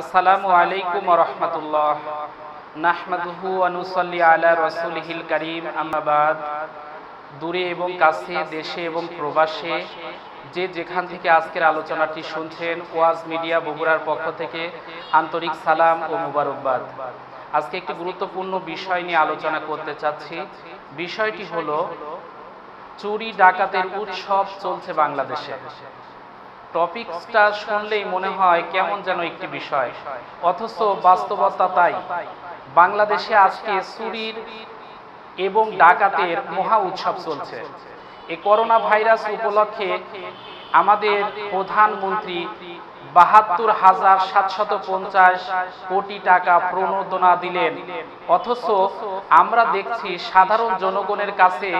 আসসালামু আলাইকুম রহমতুল্লাহ। নাহমাদুহু আনুসাল্লি আলা রসুলহিল করিম আম্মাবাদ দূরে এবং কাছে, দেশে এবং প্রবাসে যে যেখান থেকে আজকের আলোচনাটি শুনছেন, ওয়াজ মিডিয়া বগুড়ার পক্ষ থেকে আন্তরিক সালাম ও মুবারকবাদ। আজকে একটি গুরুত্বপূর্ণ বিষয় নিয়ে আলোচনা করতে চাচ্ছি। বিষয়টি হলো, চুরি, ডাকাতের উৎসব চলছে বাংলাদেশে। টপিকসটা শুনলেই মনে হয় কেমন যেন একটি বিষয়। অথচ বাস্তবতা তাই। বাংলাদেশে আজকে চুরির এবং ডাকাতের মহা উৎসব চলছে। এই করোনা ভাইরাস উপলক্ষে আমাদের প্রধানমন্ত্রী বাহাত্তর হাজার সাতশত পঞ্চাশ কোটি টাকা প্রণোদনা দিলেন। অথচ আমরা দেখছি সাধারণ জনগণের কাছে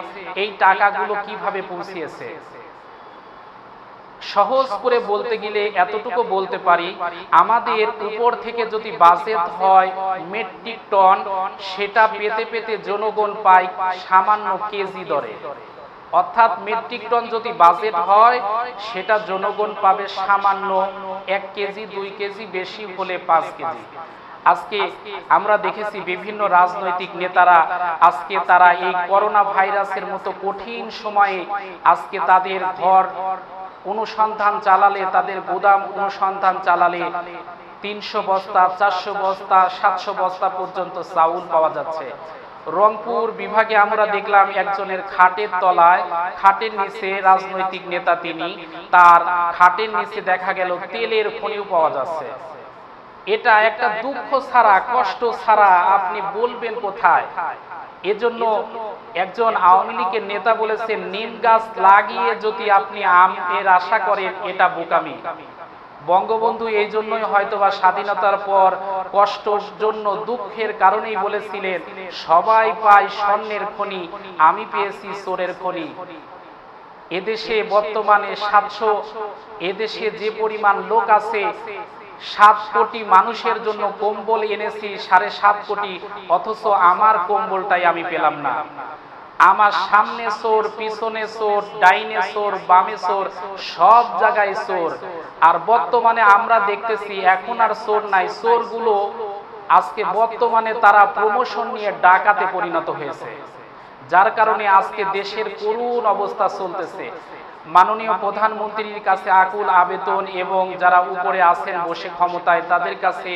এই টাকাগুলো কীভাবে পৌঁছিয়েছে সহজ করে বলতে গেলে এতটুকু বলতে পারি, আমাদের উপর থেকে যদি বাজেট হয়, মেট্রিক টন, সেটা পেতে পেতে জনগণ পায় সামান্য কেজি দরে। অর্থাৎ মেট্রিক টন যদি বাজেট হয়, সেটা জনগণ পাবে সামান্য এক কেজি, দুই কেজি, বেশি হলে পাঁচ কেজি। আজকে আমরা দেখেছি বিভিন্ন রাজনৈতিক নেতারা আজকে তারা এই করোনা ভাইরাসের মতো কঠিন সময়ে আজকে তাদের ঘর অনুসন্ধান চালালে, তাদের গোদাম অনুসন্ধান চালালে তিনশো বস্তা, চারশো বস্তা, সাতশো বস্তা পর্যন্ত চাউল পাওয়া যাচ্ছে। রংপুর বিভাগে আমরা দেখলাম একজনের খাটের তলায়, খাটের নিচে রাজনৈতিক নেতা তিনি, তার খাটের নিচে দেখা গেল তেলের খনিও পাওয়া যাচ্ছে। এটা একটা দুঃখ ছাড়া, কষ্ট ছাড়া আপনি বলবেন কোথায়? এজন্য একজন আওয়ামী লীগের নেতা বলেছেন নিম গাছ লাগিয়ে যদি আপনি আম এর আশা করেন এটা বোকামি। বঙ্গবন্ধু এই জন্যই হয়তো বা স্বাধীনতার পর কষ্টর জন্য দুঃখের কারণেই বলেছিলেন সবাই পায় স্বর্ণের খনি আমি পেয়েছি চোরের খনি। এদেশে বর্তমানে সাতশো এদেশে যে পরিমাণ লোক আছে সাত কোটি মানুষের জন্য কম্বল এনেছি, সাড়ে সাত কোটি, অথচ আমার কম্বলটাই আমি পেলাম না। আমার সামনে চোর, পিছনে চোর, ডাইনে চোর, বামে চোর, সব জায়গায় চোর। আর বর্তমানে আমরা দেখতেছি, এখন আর চোর নাই। চোরগুলো আজকে বর্তমানে তারা প্রমোশন নিয়ে ডাকাতে পরিণত হয়েছে। যার কারণে আজকে দেশের করুণ অবস্থা চলতেছে। মাননীয় প্রধানমন্ত্রীর কাছে আকুল আবেদন এবং যারা উপরে আছেন বসে ক্ষমতায়, তাদের কাছে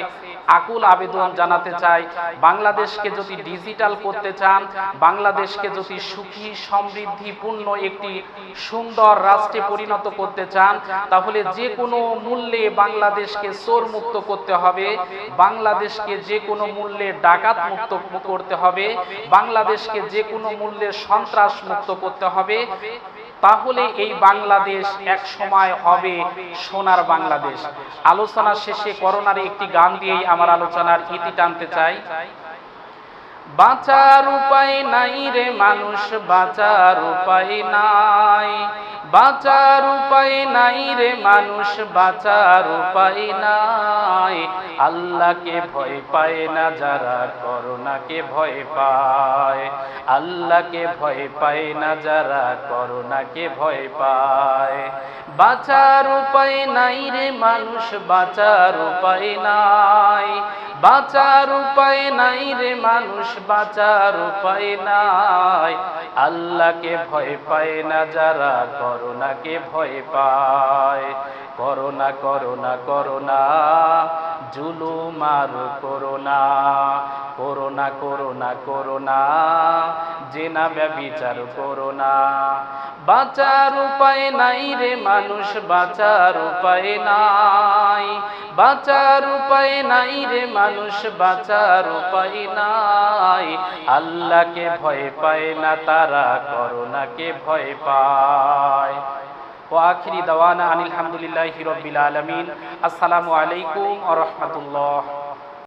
আকুল আবেদন জানাতে চাই। বাংলাদেশকে যদি ডিজিটাল করতে চান, বাংলাদেশকে যদি সুখী সমৃদ্ধিপূর্ণ একটি সুন্দর রাষ্ট্রে পরিণত করতে চান, তাহলে যে কোনো মূল্যে বাংলাদেশকে চোর মুক্ত করতে হবে, বাংলাদেশকে যে কোনো মূল্যে ডাকাত মুক্ত করতে হবে, বাংলাদেশকে যে কোনো মূল্যে সন্ত্রাস মুক্ত করতে হবে। তাহলে এই বাংলাদেশ এক সময় হবে সোনার বাংলাদেশ। আলোচনা শেষে করোনার একটি গান দিয়েই আমার আলোচনার ইতি টানতে চাই। বাঁচার উপায় নাই রে মানুষ বাঁচার উপায় নাই। বাঁচার উপায় নাই রে মানুষ, বাঁচার উপায় নাই। আল্লাহকে ভয় পায় না যারা করোনাকে ভয় পায়। আল্লাহকে ভয় পায় না যারা করোনাকে ভয় পায়। বাঁচার উপায় নাই রে মানুষ, বাঁচার উপায় নাই। বাঁচার উপায় নাই রে মানুষ, বাঁচার উপায় নাই। আল্লাহকে ভয় পায় না যারা করোনাকে ভয় পায়। করোনা করোনা করোনা জুলুম আর করোনা করোনা করোনা করোনা জেনা ব্যবিচার করোনা বাঁচার উপায় নাই রে মানুষ, বাঁচার উপায় নাই। বাঁচার উপায় নাই রে মানুষ বাঁচার উপায় নাই। আল্লাহকে ভয় পায় না, তারা করোনাকে ভয় পায়। ওয়াখিরি দাওয়ানা আনিল হামদুলিল্লাহি হিরবিল আলমিন। আসসালামু আলাইকুম আ রাহমাতুল্লাহ।